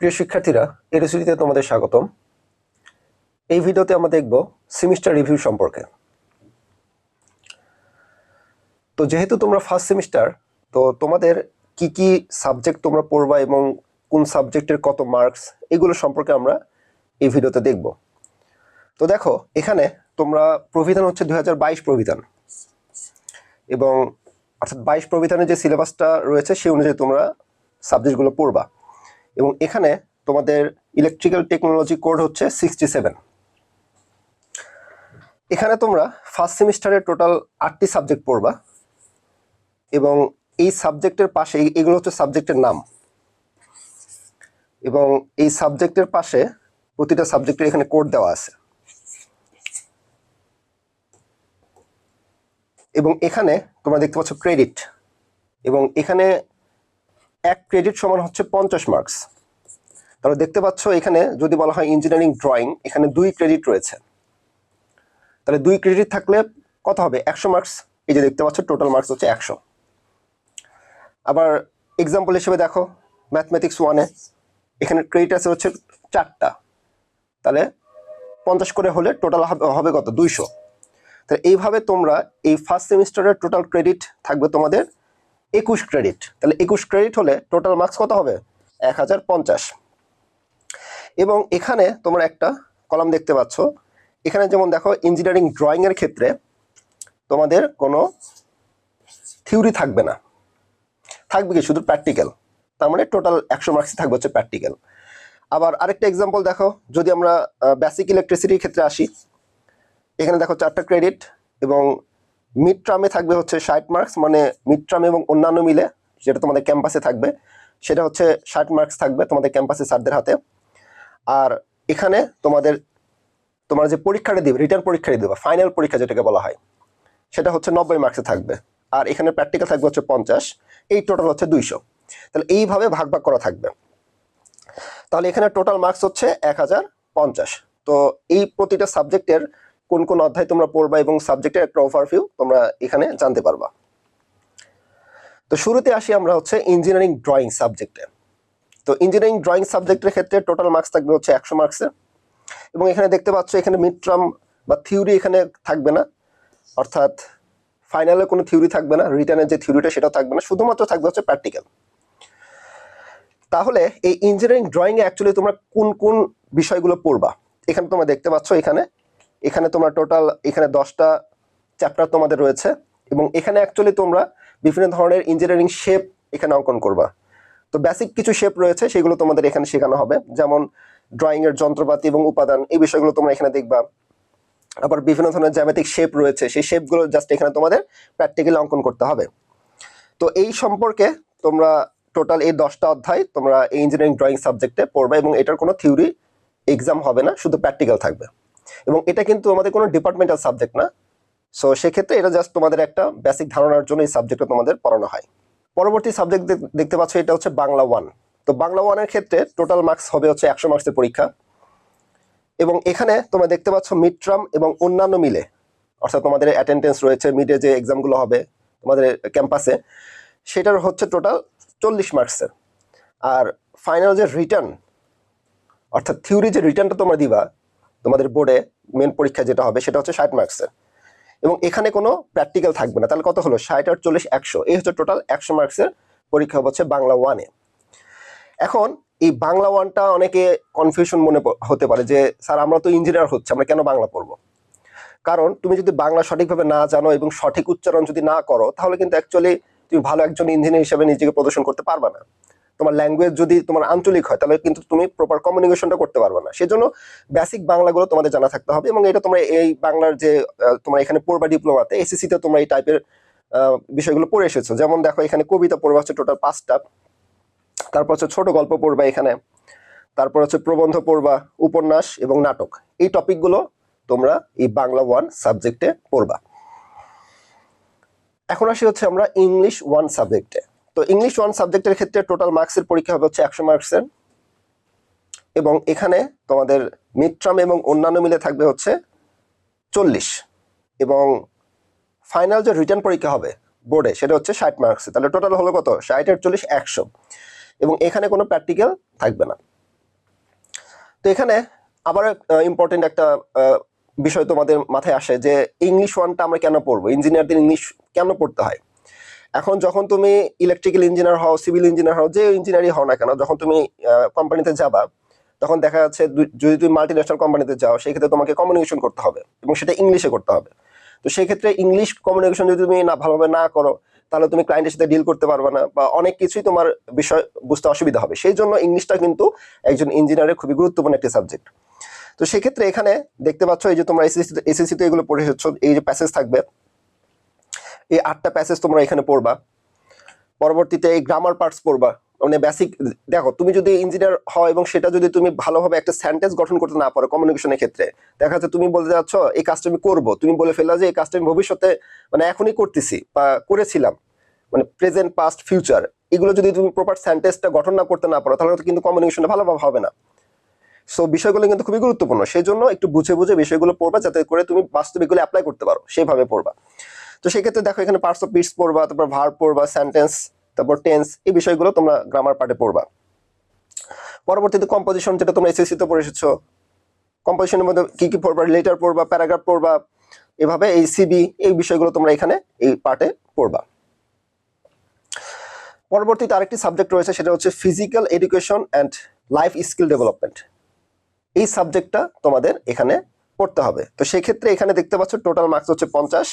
প্রিয় শিক্ষার্থীরা এরসিটিতে তোমাদের স্বাগতম। এই ভিডিওতে আমরা দেখব সেমিস্টার রিভিউ সম্পর্কে। তো যেহেতু তোমরা ফার্স্ট সেমিস্টার তো তোমাদের কি কি সাবজেক্ট তোমরা পড়বা এবং কোন সাবজেক্টের কত মার্কস এগুলো সম্পর্কে আমরা এই ভিডিওতে দেখব। তো দেখো, এখানে তোমরা প্রবিধান হচ্ছে দু হাজার বাইশ প্রবিধান। এবং অর্থাৎ বাইশ প্রবিধানের যে সিলেবাসটা রয়েছে সেই অনুযায়ী তোমরা সাবজেক্টগুলো পড়বা। এবং এখানে তোমাদের ইলেকট্রিক্যাল টেকনোলজি কোড হচ্ছে সিক্সটি সেভেন এখানে তোমরা ফার্স্ট সেমিস্টারে টোটাল আটটি সাবজেক্ট পড়বা এবং এই সাবজেক্টের পাশে এগুলো হচ্ছে সাবজেক্টের নাম। এবং এই সাবজেক্টের পাশে প্রতিটা সাবজেক্টের এখানে কোড দেওয়া আছে। এবং এখানে তোমরা দেখতে পাচ্ছ ক্রেডিট এবং এখানে এক ক্রেডিট সমান হচ্ছে পঞ্চাশ মার্কস তাহলে দেখতে পাচ্ছ এখানে যদি বলা হয় ইঞ্জিনিয়ারিং ড্রয়িং এখানে দুই ক্রেডিট রয়েছে। তাহলে দুই ক্রেডিট থাকলে কত হবে? একশো মার্কস এই যে দেখতে পাচ্ছ টোটাল মার্কস হচ্ছে একশো। আবার এক্সাম্পল হিসেবে দেখো ম্যাথমেটিক্স ওয়ানে এখানে ক্রেডিট আছে হচ্ছে চারটা। তাহলে পঞ্চাশ করে হলে টোটাল হবে কত? দুইশো। তাহলে এইভাবে তোমরা এই ফার্স্ট সেমিস্টারের টোটাল ক্রেডিট থাকবে তোমাদের একুশ ক্রেডিট তাহলে একুশ ক্রেডিট হলে টোটাল মার্কস কত হবে? এক হাজার পঞ্চাশ। এবং এখানে তোমরা একটা কলাম দেখতে পাচ্ছ। এখানে যেমন দেখো ইঞ্জিনিয়ারিং ড্রয়িংয়ের ক্ষেত্রে তোমাদের কোনো থিওরি থাকবে না। থাকবে কি? শুধু প্র্যাকটিক্যাল তার মানে টোটাল একশো মার্কসই থাকবে হচ্ছে প্র্যাকটিক্যাল আবার আরেকটা এক্সাম্পল দেখো, যদি আমরা বেসিক ইলেকট্রিসিটির ক্ষেত্রে আসি। এখানে দেখো চারটা ক্রেডিট এবং মিড ট্রামে থাকবে হচ্ছে ষাট মার্কস মানে মিড ট্রাম এবং অন্যান্য মিলে, যেটা তোমাদের ক্যাম্পাসে থাকবে, সেটা হচ্ছে ষাট মার্কস থাকবে তোমাদের ক্যাম্পাসে স্যারদের হাতে। আর এখানে তোমাদের, তোমার যে পরীক্ষাটা দিবে রিটার্ন পরীক্ষাটা দিবে ফাইনাল পরীক্ষা যেটাকে বলা হয়, সেটা হচ্ছে নব্বই মার্কসে থাকবে। আর এখানে প্র্যাকটিক্যাল থাকবে হচ্ছে পঞ্চাশ, এই টোটাল হচ্ছে দুইশো। তাহলে এইভাবে ভাগ ভাগ করা থাকবে। তাহলে এখানে টোটাল মার্কস হচ্ছে এক হাজার পঞ্চাশ। তো এই প্রতিটা সাবজেক্টের কোন কোন অধ্যায় তোমরা পড়বা এবং সাবজেক্টের একটা ওভারভিউ তোমরা এখানে জানতে পারবা। তো শুরুতে আসি আমরা হচ্ছে ইঞ্জিনিয়ারিং ড্রয়িং সাবজেক্টে তো ইঞ্জিনিয়ারিং ড্রয়িং সাবজেক্টের ক্ষেত্রে টোটাল মার্কস থাকবে হচ্ছে একশো মার্কসের এবং এখানে দেখতে পাচ্ছ এখানে মিড টার্ম বা থিওরি এখানে থাকবে না। অর্থাৎ ফাইনালে কোনো থিওরি থাকবে না রিটার্নের যে থিওরিটা সেটাও থাকবে না, শুধুমাত্র থাকবে হচ্ছে প্র্যাকটিক্যাল তাহলে এই ইঞ্জিনিয়ারিং ড্রয়িংয়ে অ্যাকচুয়ালি তোমরা কোন কোন বিষয়গুলো পড়বা? এখানে তোমরা দেখতে পাচ্ছ এখানে এখানে তোমরা টোটাল এখানে দশটা চ্যাপ্টার তোমাদের রয়েছে। এবং এখানে অ্যাকচুয়ালি তোমরা বিভিন্ন ধরনের ইঞ্জিনিয়ারিং শেপ এখানে অঙ্কন করবা। তো বেসিক কিছু শেপ রয়েছে, সেগুলো তোমাদের এখানে শেখানো হবে। যেমন ড্রয়িং এর যন্ত্রপাতি এবং উপাদান, এই বিষয়গুলো তোমরা এখানে দেখবা। আবার বিভিন্ন ধরনের জ্যামিতিক শেপ রয়েছে, সেই শেপগুলো জাস্ট এখানে তোমাদের প্র্যাকটিক্যালি অঙ্কন করতে হবে। তো এই সম্পর্কে তোমরা টোটাল এই দশটা অধ্যায় তোমরা এই ইঞ্জিনিয়ারিং ড্রয়িং সাবজেক্টে পড়বে এবং এটার কোনো থিওরি এক্সাম হবে না, শুধু প্র্যাকটিক্যাল থাকবে। এবং এটা কিন্তু আমাদের কোনো ডিপার্টমেন্টাল সাবজেক্ট না। সো সেক্ষেত্রে এটা জাস্ট তোমাদের একটা বেসিক ধারণার জন্য এই সাবজেক্টটা তোমাদের পড়ানো হয়। পরবর্তী সাবজেক্ট দেখতে পাচ্ছ এটা হচ্ছে বাংলা ওয়ান তো বাংলা ওয়ানের ক্ষেত্রে টোটাল মার্কস হবে হচ্ছে একশো মার্কসের পরীক্ষা। এবং এখানে তোমরা দেখতে পাচ্ছ মিড এবং অন্যান্য মিলে। অর্থাৎ তোমাদের অ্যাটেন্ডেন্স রয়েছে মিডে যে এক্সামগুলো হবে তোমাদের ক্যাম্পাসে সেটার হচ্ছে টোটাল চল্লিশ মার্কসের আর ফাইনাল যে রিটার্ন অর্থাৎ থিওরি যে রিটার্নটা তোমরা দিবা, তোমাদের বোর্ডে মেন পরীক্ষা যেটা হবে, সেটা হচ্ছে ষাট মার্কসের এবং এখানে কোনো প্র্যাকটিক্যাল থাকবে না। তাহলে কত হলো? ষাট আর চল্লিশ একশো। এই হচ্ছে টোটাল একশো মার্কসের পরীক্ষা হচ্ছে বাংলা ওয়ানে এখন এই বাংলা ওয়ানটা অনেকে কনফিউশন মনে হতে পারে যে, স্যার, আমরা তো ইঞ্জিনিয়ার হচ্ছে, আমরা কেন বাংলা পড়ব? কারণ তুমি যদি বাংলা সঠিকভাবে না জানো এবং সঠিক উচ্চারণ যদি না করো, তাহলে কিন্তু অ্যাকচুয়ালি তুমি ভালো একজন ইঞ্জিনিয়ার হিসেবে নিজেকে প্রদর্শন করতে পারবে না। তোমার ল্যাঙ্গুয়েজ যদি তোমার আঞ্চলিক হয়, তাহলে কিন্তু তুমি প্রপার কমিউনিকেশনটা করতে পারবে না। সেজন্য বেসিক বাংলাগুলো তোমাদের জানা থাকতে হবে এবং এটা তোমরা এই বাংলার যে তোমরা এখানে পড়বা ডিপ্লোমাতে এসএসসিতে তোমরা এই টাইপের বিষয়গুলো পড়ে এসেছ। যেমন দেখো, এখানে কবিতা পড়বা হচ্ছে টোটাল পাঁচটা। তারপর হচ্ছে ছোট গল্প পড়বা এখানে। তারপর হচ্ছে প্রবন্ধ পড়বা, উপন্যাস এবং নাটক। এই টপিকগুলো তোমরা এই বাংলা ওয়ান সাবজেক্টে পড়বা। এখন আসি হচ্ছে আমরা ইংলিশ ওয়ান সাবজেক্টে তো ইংলিশ ওয়ান সাবজেক্টের ক্ষেত্রে টোটাল মার্কসের পরীক্ষা হবে হচ্ছে একশো মার্কসের এবং এখানে তোমাদের মিড এবং অন্যান্য মিলে থাকবে হচ্ছে চল্লিশ। এবং ফাইনাল যে রিটার্ন পরীক্ষা হবে বোর্ডে সেটা হচ্ছে ষাট মার্কসে তাহলে টোটাল হলো কত? ষাট চল্লিশ, একশো। এবং এখানে কোনো প্র্যাকটিক্যাল থাকবে না। তো এখানে আবার ইম্পর্টেন্ট একটা বিষয় তোমাদের মাথায় আসে যে ইংলিশ ওয়ানটা আমরা কেন পড়ব? ইঞ্জিনিয়ারদের ইংলিশ কেন পড়তে হয়? এখন যখন তুমি ইলেকট্রিক্যাল ইঞ্জিনিয়ার হও সিভিল ইঞ্জিনিয়ার হও, যে ইঞ্জিনিয়ারই হও না কেন, যখন তুমি কোম্পানিতে যাবা, তখন দেখা যাচ্ছে যদি তুমি মাল্টি ন্যাশনাল কোম্পানিতে যাও সেক্ষেত্রে তোমাকে কমিউনিকেশন করতে হবে এবং সেটা ইংলিশে করতে হবে। তো সেই ক্ষেত্রে ইংলিশ কমিউনিকেশন যদি তুমি না, ভালোভাবে না করো, তাহলে তুমি ক্লায়েন্টের সাথে ডিল করতে পারবে না বা অনেক কিছুই তোমার বিষয় বুঝতে অসুবিধা হবে। সেই জন্য ইংলিশটা কিন্তু একজন ইঞ্জিনিয়ারের খুবই গুরুত্বপূর্ণ একটি সাবজেক্ট তো সেক্ষেত্রে এখানে দেখতে পাচ্ছ এই যে তোমরা এসএসসি এসএসসি তে এগুলো পড়ে এই যে প্যাসেজ থাকবে। এই আটটা প্যাসেজ তোমরা এখানে পড়বা। পরবর্তীতে এই গ্রামার পার্টস পড়বা। মানে বেসিক দেখো, তুমি যদি ইঞ্জিনিয়ার হও এবং সেটা যদি তুমি ভালোভাবে একটা সেন্টেন্স গঠন করতে না পারো কমিউনিকেশনের ক্ষেত্রে, দেখা যাচ্ছে তুমি বলতে যাচ্ছ এই কাজটা আমি করব। তুমি বলে ফেললা যে, এই কাজটা আমি ভবিষ্যতে মানে এখনই করতেছি বা করেছিলাম। মানে প্রেজেন্ট পাস্ট ফিউচার এগুলো যদি তুমি প্রপার সেন্টেন্সটা গঠন না করতে না পারো, তাহলে তো কিন্তু কমিউনিকেশনটা ভালোভাবে হবে না। সো বিষয়গুলো কিন্তু খুবই গুরুত্বপূর্ণ। সেই জন্য একটু বুঝে বুঝে বিষয়গুলো পড়বা যাতে করে তুমি বাস্তবিকগুলো অ্যাপ্লাই করতে পারো। সেভাবে পড়বা। তো সেক্ষেত্রে দেখো এখানে পার্টস অফ পিটস পড়বা, তারপর ভার পড়বা সেন্টেন্স তারপর টেন্স এই বিষয়গুলো তোমরা গ্রামার পার্টে পড়বা। পরবর্তীতে কম্পোজিশন যেটা তোমরা এসএসসি তে পড়ে এসেছ কম্পোজিশনের মধ্যে কি কি পড়বা লেটার পড়বা প্যারাগ্রাফ পড়বা, এভাবে এই সিবি এই বিষয়গুলো তোমরা এখানে এই পার্টে পড়বা। পরবর্তীতে আরেকটি সাবজেক্ট রয়েছে, সেটা হচ্ছে physical education and life skill development এই সাবজেক্টটা তোমাদের এখানে পড়তে হবে। তো সেক্ষেত্রে এখানে দেখতে পাচ্ছ টোটাল মার্কস হচ্ছে পঞ্চাশ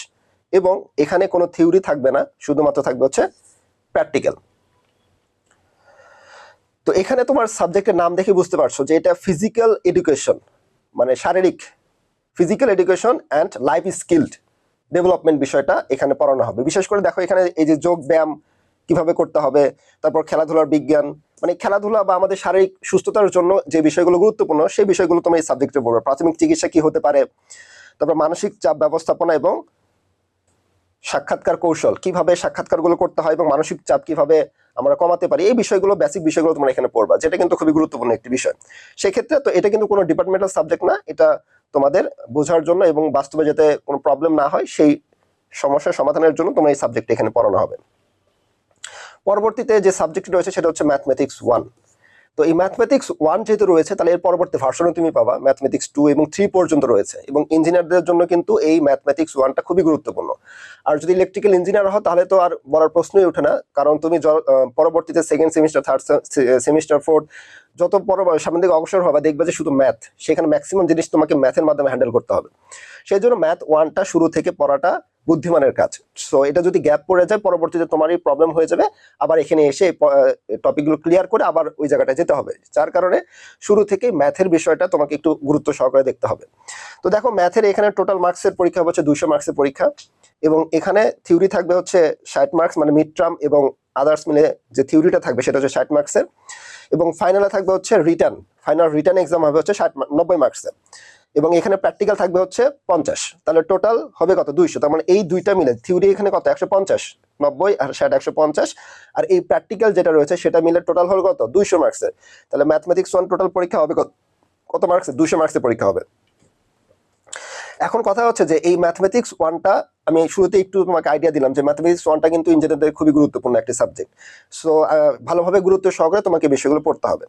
এবং এখানে কোনো থিওরি থাকবে না, শুধুমাত্র থাকবে হচ্ছে প্র্যাকটিক্যাল। তো এখানে তোমার সাবজেক্টের নাম দেখে বুঝতে পারছ যে এটা ফিজিক্যাল এডুকেশন মানে শারীরিক physical education and life skilled development বিষয়টা এখানে পড়ানো হবে। বিশেষ করে দেখো এখানে এই যে যোগ ব্যায়াম কীভাবে করতে হবে, তারপর খেলাধুলার বিজ্ঞান মানে খেলাধুলা বা আমাদের শারীরিক সুস্থতার জন্য যে বিষয়গুলো গুরুত্বপূর্ণ, সেই বিষয়গুলো তোমার এই সাবজেক্টে পড়বে। প্রাথমিক চিকিৎসা কি হতে পারে, তারপর মানসিক চাপ ব্যবস্থাপনা এবং সাক্ষাৎকার কৌশল, কীভাবে সাক্ষাৎকারগুলো করতে হয় এবং মানসিক চাপ কীভাবে আমরা কমাতে পারি, এই বিষয়গুলো বেসিক বিষয়গুলো তোমরা এখানে পড়বা, যেটা কিন্তু খুবই গুরুত্বপূর্ণ একটি বিষয়। সেক্ষেত্রে তো এটা কিন্তু কোনো ডিপার্টমেন্টাল সাবজেক্ট না, এটা তোমাদের বোঝার জন্য এবং বাস্তবে যাতে কোনো প্রবলেম না হয়, সেই সমস্যার সমাধানের জন্য তোমরা এই সাবজেক্ট এখানে পড়ানো হবে। পরবর্তীতে যে সাবজেক্টটি রয়েছে সেটা হচ্ছে ম্যাথমেটিক্স ওয়ান তো এই ম্যাথমেটিক্স ওয়ান যেহেতু রয়েছে, তাহলে এর পরবর্তী ভার্সনে তুমি পাবা। ম্যাথমেটিক্স টু এবং থ্রি পর্যন্ত রয়েছে। এবং ইঞ্জিনিয়ারদের জন্য কিন্তু এই ম্যাথমেটিক্স ওয়ানটা খুবই গুরুত্বপূর্ণ। আর যদি ইলেকট্রিক্যাল ইঞ্জিনিয়ার হও, তাহলে তো আর বলার প্রশ্নই ওঠে না। কারণ তুমি পরবর্তীতে second semester third semester fourth যত পর সামনে দিকে অবসর হবে, দেখবে যে শুধু ম্যাথ সেখানে ম্যাক্সিমাম জিনিস তোমাকে ম্যাথের মাধ্যমে হ্যান্ডেল করতে হবে। সেই জন্য ম্যাথ ওয়ানটা শুরু থেকে পড়াটা বুদ্ধিমানের কাজ। সো এটা যদি গ্যাপ পড়ে যায়, পরবর্তীতে তোমারই প্রবলেম হয়ে যাবে। আবার এখানে এসে টপিকগুলো ক্লিয়ার করে আবার ওই জায়গাটায় যেতে হবে। যার কারণে শুরু থেকে ম্যাথের বিষয়টা তোমাকে একটু গুরুত্ব সহকারে দেখতে হবে। তো দেখো ম্যাথের এখানে টোটাল মার্কসের পরীক্ষা হচ্ছে দুইশো মার্কসের পরীক্ষা। এবং এখানে থিওরি থাকবে হচ্ছে ষাট মার্কস মানে মিড টার্ম এবং আদার্স মিলে যে থিওরিটা থাকবে, সেটা হচ্ছে ষাট মার্কসের এবং ফাইনালে থাকবে হচ্ছে রিটার্ন ফাইনাল রিটার্ন এক্সাম হবে হচ্ছে ষাট, নব্বই মার্কসের এবং এখানে প্র্যাকটিক্যাল থাকবে হচ্ছে পঞ্চাশ। তাহলে টোটাল হবে কত? দুইশো। তার মানে এই দুইটা মিলে থিওরি এখানে কত? একশো পঞ্চাশ, নব্বই আর ষাট, একশো পঞ্চাশ। আর এই প্র্যাকটিক্যাল যেটা রয়েছে, সেটা মিলে টোটাল হল কত? দুইশো মার্কসের তাহলে ম্যাথমেটিক্স ওয়ান টোটাল পরীক্ষা হবে কত? কত মার্কসের দুশো মার্কসের পরীক্ষা হবে। এখন কথা হচ্ছে যে এই ম্যাথমেটিক্স ওয়ানটা আমি শুরুতে একটু তোমাকে আইডিয়া দিলাম যে ম্যাথমেটিক্স ওয়ানটা কিন্তু ইঞ্জিনিয়ারদের খুবই গুরুত্বপূর্ণ একটি সাবজেক্ট সো ভালোভাবে গুরুত্ব সহকারে তোমাকে বিষয়গুলো পড়তে হবে।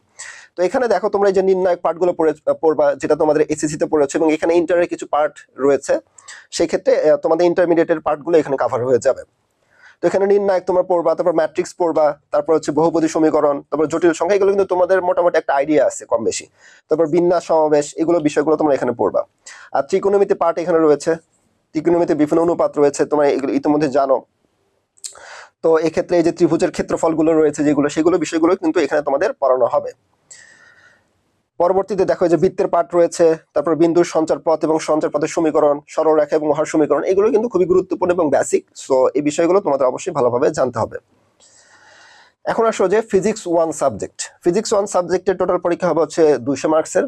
তো এখানে দেখো তোমরা এই যে নির্ণায়ক পার্টগুলো পড়ে, পড়বা, যেটা তোমাদের এসএসসি পড়েছে পড়েছো এবং এখানে ইন্টারের কিছু পার্ট রয়েছে, সেক্ষেত্রে তোমাদের ইন্টারমিডিয়েটের পার্টগুলো এখানে কাভার হয়ে যাবে। তো এখানে নির্ণায়ক তোমরা পড়বা, তারপর ম্যাট্রিক্স পড়বা, তারপর হচ্ছে বহুপদী সমীকরণ, তারপর জটিল সংখ্যা, এগুলো কিন্তু তোমাদের মোটামুটি একটা আইডিয়া আছে কম বেশি। তারপর বিন্যাস সমাবেশ, এগুলো বিষয়গুলো তোমরা এখানে পড়বা। আর ত্রিকোণমিতি পার্ট এখানে রয়েছে, ত্রিকোণমিতি বিভিন্ন অনুপাত রয়েছে, তোমরা এগুলো ইতিমধ্যে জানো। তো এক্ষেত্রে এই যে ত্রিভুজের ক্ষেত্রফলগুলো রয়েছে যেগুলো, সেগুলো বিষয়গুলো কিন্তু এখানে তোমাদের পড়ানো হবে। পরবর্তীতে দেখো যে বৃত্তের পাঠ রয়েছে, তারপর বিন্দুর সঞ্চার পথ এবং সঞ্চার পথের সমীকরণ, সরলরেখা এবং মহার সমীকরণ, এগুলো কিন্তু খুবই গুরুত্বপূর্ণ এবং বেসিক সো এই বিষয়গুলো তোমাদের অবশ্যই ভালোভাবে জানতে হবে। এখন আসো যে physics one subject physics one সাবজেক্টের টোটাল পরীক্ষা হবে হচ্ছে দুইশো মার্কসের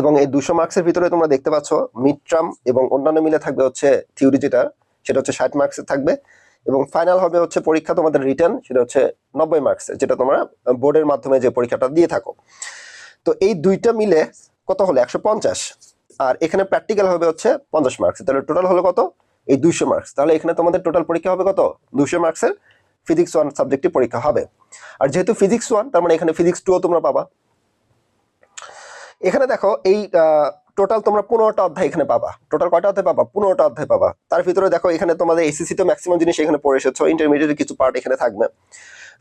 এবং এই দুশো মার্কসের ভিতরে তোমরা দেখতে পাচ্ছ মিড এবং অন্যান্য মিলে থাকবে হচ্ছে থিওরি যেটা, সেটা হচ্ছে ষাট মার্কসের থাকবে। এবং ফাইনাল হবে হচ্ছে পরীক্ষা তোমাদের রিটার্ন সেটা হচ্ছে নব্বই মার্কসের যেটা তোমরা বোর্ডের মাধ্যমে যে পরীক্ষাটা দিয়ে থাকো। তো এই দুইটা মিলে কত হলো? একশো পঞ্চাশ। আর এখানে প্র্যাকটিক্যাল হবে হচ্ছে পঞ্চাশ মার্কস তাহলে টোটাল হলো কত? এই দুইশো মার্কস তাহলে এখানে তোমাদের টোটাল পরীক্ষা হবে কত? দুশো মার্কসের ফিজিক্স ওয়ান সাবজেক্টে পরীক্ষা হবে। আর যেহেতু ফিজিক্স ওয়ান তার মানে এখানে ফিজিক্স টুও তোমরা পাবা। এখানে দেখো, এই টোটাল তোমরা পনেরোটা অধ্যায় এখানে পাবা। টোটাল কয়টা অধ্যায় পাবা? পনেরোটা অধ্যায় পাবা। তার ভিতরে দেখো, এখানে তোমাদের এসিসি তো ম্যাক্সিমাম জিনিস এখানে পড়ে এসেছ। ইন্টারমিডিয়েটের কিছু পার্ট এখানে থাকবে।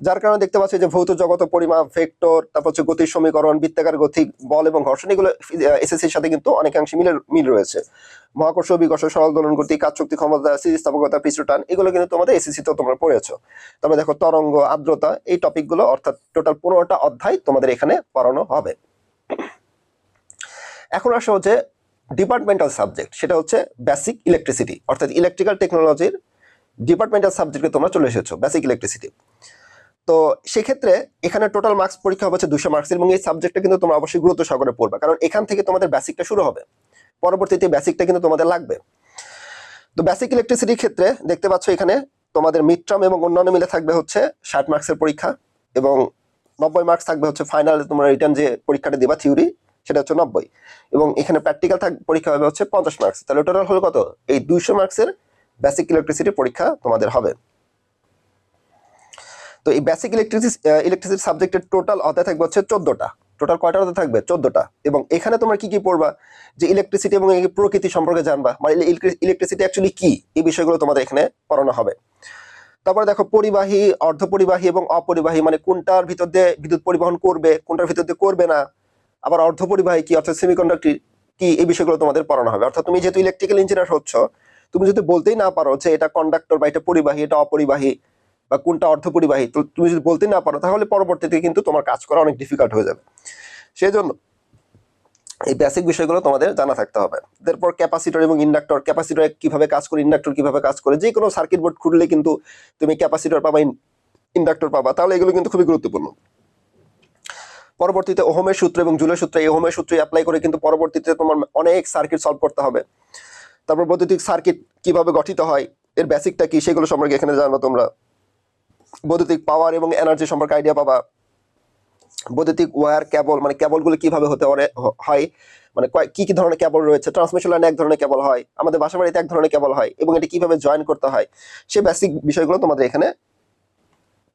যার কারণে দেখতে পাচ্ছি যে ভৌত জগত পরিমাপ ভেক্টর তারপর হচ্ছে গতির সমীকরণ বৃত্তাকার গতি, বল এবং ঘর্ষণ, এগুলো এসএসসির সাথে কিন্তু অনেকাংশে মিলের মিল রয়েছে। মহাকর্ষ, বিকর্ষ, সরল দোলন গতি, কাজ শক্তি, ক্ষমতা, স্থিতিস্থাপকতা, পৃষ্ঠটান, এগুলো কিন্তু তোমাদের এসএসসি তো তোমরা পড়েছো। তবে দেখো তরঙ্গ, আর্দ্রতা, এই টপিকগুলো অর্থাৎ টোটাল পনেরোটা অধ্যায় তোমাদের এখানে পড়ানো হবে। এখন আসো হচ্ছে ডিপার্টমেন্টাল সাবজেক্ট সেটা হচ্ছে বেসিক ইলেকট্রিসিটি অর্থাৎ ইলেকট্রিক্যাল টেকনোলজির ডিপার্টমেন্টাল সাবজেক্টে তোমরা চলে এসেছ বেসিক ইলেকট্রিসিটি তো সেক্ষেত্রে এখানে টোটাল মার্কস পরীক্ষা হচ্ছে দুশো মার্কস এবং এই সাবজেক্টটা কিন্তু তোমরা অবশ্যই গুরুত্ব সহকারে পড়বে। কারণ এখান থেকে তোমাদের বেসিকটা শুরু হবে। পরবর্তীতে বেসিকটা কিন্তু তোমাদের লাগবে। তো বেসিক ইলেকট্রিসিটির ক্ষেত্রে দেখতে পাচ্ছ এখানে তোমাদের মিড এবং অন্যান্য মিলে থাকবে হচ্ছে ষাট মার্কসের পরীক্ষা এবং নব্বই মার্কস থাকবে হচ্ছে ফাইনাল তোমরা রিটার্ন যে পরীক্ষাটা দেবা থিওরি সেটা হচ্ছে নব্বই। এবং এখানে প্র্যাকটিক্যাল থাক, পরীক্ষা হবে হচ্ছে পঞ্চাশ মার্কস তাহলে টোটাল হলো কত? এই দুইশো মার্কসের বেসিক ইলেকট্রিসিটি পরীক্ষা তোমাদের হবে। তো এই বেসিক ইলেকট্রিসিটি ইলেকট্রিসিটি সাবজেক্টের টোটাল অধ্যায় থাকবে হচ্ছে চোদ্দটা। টোটাল কয়টা অধ্যায় থাকবে? চোদ্দটা। এবং এখানে তোমরা কি কি পড়বা? যে ইলেকট্রিসিটি এবং প্রকৃতি সম্পর্কে জানবা। মানে ইলেকট্রিসিটি অ্যাকচুয়ালি কি? এই বিষয়গুলো তোমাদের এখানে পড়ানো হবে। তারপরে দেখো, পরিবাহী, অর্ধপরিবাহী এবং অপরিবাহী মানে কোনটার ভিতর দিয়ে বিদ্যুৎ পরিবহন করবে, কোনটার ভিতর দিয়ে করবে না, আবার অর্ধপরিবাহী কি, অর্থাৎ সেমিকন্ডাক্টর কি, এই বিষয়গুলো তোমাদের পড়ানো হবে। অর্থাৎ তুমি যেহেতু ইলেকট্রিক্যাল ইঞ্জিনিয়ার হচ্ছ, তুমি যদি বলতেই না পারো যে এটা কন্ডাক্টর বা এটা পরিবাহী, এটা অপরিবাহী বা কোনটা অর্ধপরিবাহী, তো তুমি যদি বলতে না পারো, তাহলে পরবর্তীতে কিন্তু তোমার কাজ করা অনেক ডিফিকাল্ট হয়ে যাবে। সেই জন্য এই বেসিক বিষয়গুলো তোমাদের জানা থাকতে হবে। তারপর ক্যাপাসিটর এবং ইন্ডাক্টর ক্যাপাসিটর কীভাবে কাজ করে ইন্ডাক্টর কীভাবে কাজ করে যে কোনো সার্কিট বোর্ড খুললে কিন্তু তুমি ক্যাপাসিটর পাবা ইন্ডাক্টর পাবা, তাহলে এগুলো কিন্তু খুবই গুরুত্বপূর্ণ। পরবর্তীতে ওহমের সূত্র এবং জুলের সূত্র, এই ওহমের সূত্র অ্যাপ্লাই করে কিন্তু পরবর্তীতে তোমার অনেক সার্কিট সলভ করতে হবে। তারপর বৈদ্যুতিক সার্কিট কীভাবে গঠিত হয়, এর বেসিকটা কি, সেগুলো সম্পর্কে এখানে জানব তোমরা। বৈদ্যুতিক পাওয়ার এবং এনার্জি সম্পর্কে আইডিয়া পাবা। বৈদ্যুতিক ওয়্যার কেবল মানে কেবলগুলো কীভাবে হতে পারে হয়? মানে কি কি ধরনের কেবল রয়েছে? ট্রান্সমিশন লাইনে এক ধরনের কেবল হয়, আমাদের বাসা বাড়িতে এক ধরনের কেবল হয়, এবং এটি কীভাবে জয়েন করতে হয়? সেই বেসিক বিষয়গুলো তোমাদের এখানে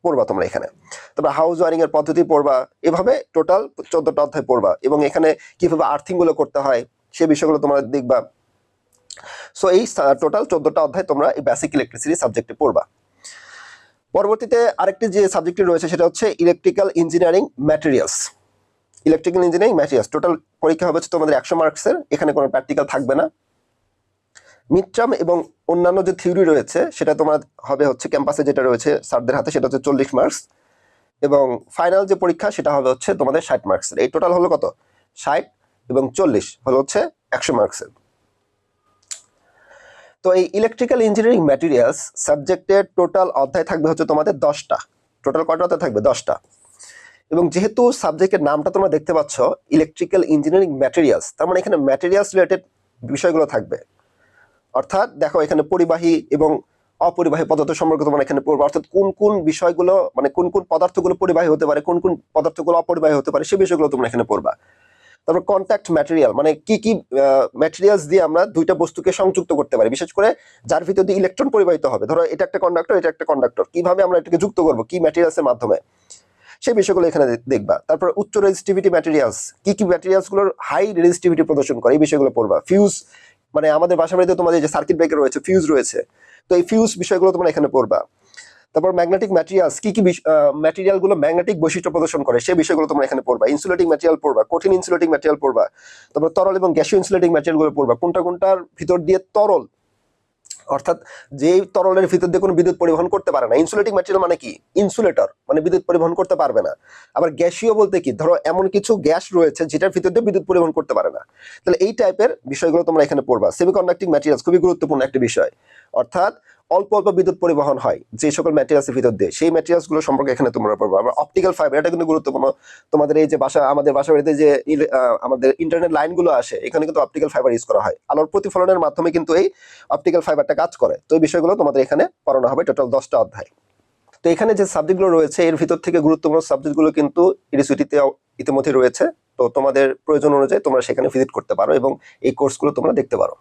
পড়বা তোমরা এখানে। তারপর হাউস ওয়ারিং এর পদ্ধতি পড়বা, এভাবে টোটাল চোদ্দটা অধ্যায় পড়বা, এবং এখানে কীভাবে আর্থিংগুলো করতে হয়, সে বিষয়গুলো তোমরা দেখবা। সো এই টোটাল চোদ্দটা অধ্যায় তোমরা এই বেসিক ইলেকট্রিসিটি সাবজেক্টে পড়বা। পরবর্তীতে আরেকটি যে সাবজেক্টটি রয়েছে সেটা হচ্ছে electrical engineering materials electrical engineering materials total পরীক্ষা হবে তোমাদের একশো মার্কসের এখানে কোনো প্র্যাকটিক্যাল থাকবে না। মিড টার্ম এবং অন্যান্য যে থিওরি রয়েছে, সেটা তোমার হবে হচ্ছে ক্যাম্পাসে যেটা রয়েছে স্যারদের হাতে, সেটা হচ্ছে চল্লিশ মার্কস এবং ফাইনাল যে পরীক্ষা, সেটা হবে হচ্ছে তোমাদের ষাট মার্কসের এই টোটাল হলো কত? ষাট এবং চল্লিশ হলো হচ্ছে একশো মার্কসের তো এই ইলেকট্রিক্যাল ইঞ্জিনিয়ারিং ম্যাটেরিয়ালস সাবজেক্টের টোটাল অধ্যায় থাকবে হচ্ছে তোমাদের দশটা। টোটাল কটা অধ্যায় থাকবে দশটা। এবং যেহেতু সাবজেক্টের নামটা তোমরা দেখতে পাচ্ছ ইলেকট্রিক্যাল ইঞ্জিনিয়ারিং ম্যাটেরিয়ালস তার মানে এখানে ম্যাটেরিয়ালস রিলেটেড বিষয়গুলো থাকবে। অর্থাৎ দেখো এখানে পরিবাহী এবং অপরিবাহী পদার্থ সম্পর্কে তোমার এখানে পড়বে। অর্থাৎ কোন কোন বিষয়গুলো মানে কোন কোন পদার্থগুলো পরিবাহী হতে পারে, কোন কোন পদার্থগুলো অপরিবাহী হতে পারে, সে বিষয়গুলো তোমরা এখানে পড়বা। তারপর কন্ট্যাক্ট ম্যাটেরিয়াল মানে কি কি ম্যাটেরিয়ালস দিয়ে আমরা দুইটা বস্তুকে সংযুক্ত করতে পারি। বিশেষ করে যার ভিতর দিয়ে ইলেকট্রন পরিবাহিত হবে। ধরো, এটা একটা কন্ডাক্টর এটা একটা কন্ডাক্টর কীভাবে আমরা এটাকে যুক্ত করব? কি ম্যাটেরিয়ালস এর মাধ্যমে? সেই বিষয়গুলো এখানে দেখবা। তারপর উচ্চ রেজিস্টিভিটি ম্যাটেরিয়ালস কি কি ম্যাটেরিয়ালসগুলোর হাই রেজিস্টিভিটি প্রদর্শন করে? এই বিষয়গুলো পড়বা। ফিউজ মানে আমাদের বাসা বাড়িতে তোমাদের যে সার্কিট ব্রেকার রয়েছে ফিউজ রয়েছে। তো এই ফিউজ বিষয়গুলো তোমরা এখানে পড়বা। তারপর ম্যাগনেটিক ম্যাটেরিয়ালস কি কি ম্যাটেরিয়ালগুলো ম্যাগনেটিক বৈশিষ্ট্য প্রদর্শন করে সেই বিষয়গুলো তোমরা এখানে পড়বা। ইনসুলেটিং ম্যাটেরিয়াল পড়বা, কঠিন ইনসুলেটিং ম্যাটেরিয়াল পড়বা, তারপর তরল এবং গ্যাসীয় ইনসুলেটিং ম্যাটেরিয়ালগুলো পড়বা। কোনটা কোনটার ভিতর দিয়ে তরল? অর্থাৎ যেই তরলের ভিতর দিয়ে কোনো বিদ্যুৎ পরিবহন করতে পারে না। ইনসুলেটিং ম্যাটেরিয়াল মানে কি? ইনসুলেটর মানে বিদ্যুৎ পরিবহন করতে পারবে না। আবার গ্যাসীয় বলতে কি? ধরো এমন কিছু গ্যাস রয়েছে যেটার ভিতর দিয়ে বিদ্যুৎ পরিবহন করতে পারে না। তাহলে এই টাইপের বিষয়গুলো তোমরা এখানে পড়বা। সেমিকন্ডাক্টিং ম্যাটেরিয়ালস খুবই গুরুত্বপূর্ণ একটা বিষয়। অর্থাৎ অল্প অল্প বিদ্যুৎ পরিবহন হয় যে সকল ম্যাটেরিয়ালসের ভিতর দিয়ে। সেই ম্যাটেরিয়ালসগুলো সম্পর্কে এখানে তোমরা পড়বা। আবার অপটিক্যাল ফাইবার এটা কিন্তু গুরুত্বপূর্ণ। তোমাদের এই যে বাসা, আমাদের বাসা বাড়িতে যে আমাদের ইন্টারনেট লাইনগুলো আসে, এখানে কিন্তু অপটিক্যাল ফাইবার ইউজ করা হয়। আলোর প্রতিফলনের মাধ্যমে কিন্তু এই অপটিক্যাল ফাইবারটা কাজ করে। তো এই বিষয়গুলো তোমাদের এখানে পড়ানো হবে টোটাল দশটা অধ্যায়। তো এখানে যে সাবজেক্টগুলো রয়েছে, এর ভিতর থেকে গুরুত্বপূর্ণ সাবজেক্টগুলো কিন্তু ইউনিভার্সিটিতে ইতিমধ্যে রয়েছে। তো তোমাদের প্রয়োজন অনুযায়ী তোমরা সেখানে ভিজিট করতে পারো এবং এই কোর্সগুলো তোমরা দেখতে পারো।